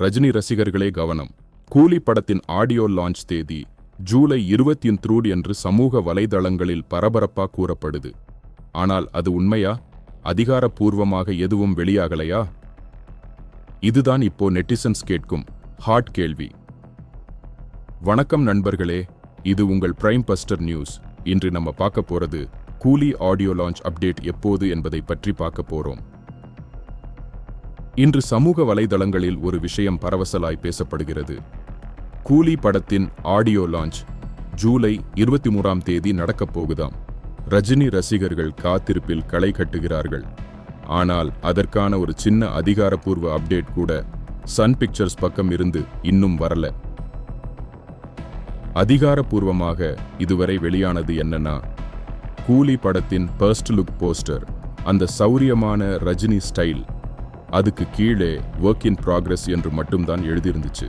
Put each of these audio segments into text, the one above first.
ரஜினி ரசிகர்களே கவனம். கூலி படத்தின் ஆடியோ லான்ச் தேதி ஜூலை இருபத்தி த்ரூட் என்று சமூக வலைதளங்களில் பரபரப்பா கூறப்படுது. ஆனால் அது உண்மையா? அதிகாரப்பூர்வமாக எதுவும் வெளியாகலையா? இதுதான் இப்போ நெட்டிசன்ஸ் கேட்கும் ஹாட் கேள்வி. வணக்கம் நண்பர்களே இது உங்கள் பிரைம் பஸ்டர் நியூஸ் இன்று நம்ம பார்க்க போறது கூலி ஆடியோ லான்ச் அப்டேட் எப்போது என்பதை பற்றி பார்க்க போறோம். இன்று சமூக வலைதளங்களில் ஒரு விஷயம் பரவசலாய் பேசப்படுகிறது. கூலி படத்தின் ஆடியோ லான்ச் ஜூலை இருபத்தி மூன்றாம் தேதி நடக்கப் போகுதாம். ரஜினி ரசிகர்கள் காத்திருப்பில் களை கட்டுகிறார்கள். ஆனால் அதற்கான ஒரு சின்ன அதிகாரப்பூர்வ அப்டேட் கூட சன் பிக்சர்ஸ் பக்கம் இருந்து இன்னும் வரல. அதிகாரப்பூர்வமாக இதுவரை வெளியானது என்னன்னா கூலி படத்தின் ஃபர்ஸ்ட் லுக் போஸ்டர் அந்த சௌரியமான ரஜினி ஸ்டைல் அதுக்கு கீழே ஒர்க் இன் ப்ராக்ரஸ் என்று மட்டும்தான் எழுதியிருந்துச்சு.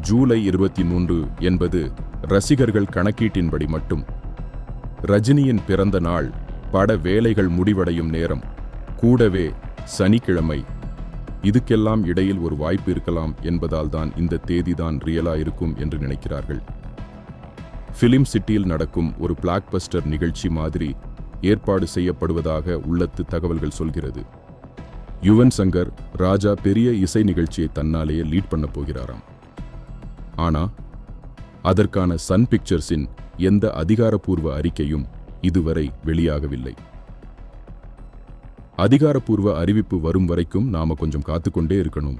ஜூலை இருபத்தி மூன்று என்பது ரசிகர்கள் கணக்கீட்டின்படி மட்டும். ரஜினியின் பிறந்த நாள் பட வேலைகள் முடிவடையும் நேரம் கூடவே சனிக்கிழமை. இதுக்கெல்லாம் இடையில் ஒரு வாய்ப்பு இருக்கலாம் என்பதால் தான் இந்த தேதிதான் ரியலா இருக்கும் என்று நினைக்கிறார்கள். ஃபிலிம் சிட்டியில் நடக்கும் ஒரு பிளாக்பஸ்டர் நிகழ்ச்சி மாதிரி ஏற்பாடு செய்யப்படுவதாக உள்ளத்து தகவல்கள் சொல்கிறது. யுவன் சங்கர் ராஜா பெரிய இசை நிகழ்ச்சியை தன்னாலேயே லீட் பண்ண போகிறாராம். ஆனா அதற்கான சன் பிக்சர்ஸின் எந்த அதிகாரப்பூர்வ அறிக்கையும் இதுவரை வெளியாகவில்லை. அதிகாரப்பூர்வ அறிவிப்பு வரும் வரைக்கும் நாம கொஞ்சம் காத்துக்கொண்டே இருக்கணும்.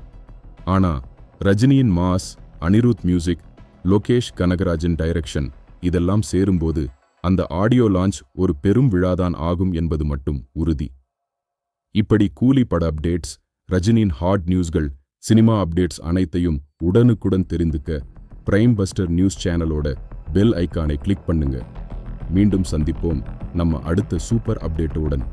ஆனா ரஜினியின் மாஸ் அனிருத் மியூசிக் லோகேஷ் கனகராஜின் டைரக்ஷன் இதெல்லாம் சேரும்போது அந்த ஆடியோ லான்ச் ஒரு பெரும் விழாதான் ஆகும் என்பது மட்டும் உறுதி. இப்படி கூலி பட அப்டேட்ஸ் ரஜினியின் ஹாட் நியூஸ்கள் சினிமா அப்டேட்ஸ் அனைத்தையும் உடனுக்குடன் தெரிந்துக்க பிரைம் பஸ்டர் நியூஸ் சேனலோட பெல் ஐக்கானை கிளிக் பண்ணுங்க. மீண்டும் சந்திப்போம். நம்ம அடுத்த சூப்பர் அப்டேட்டுடன்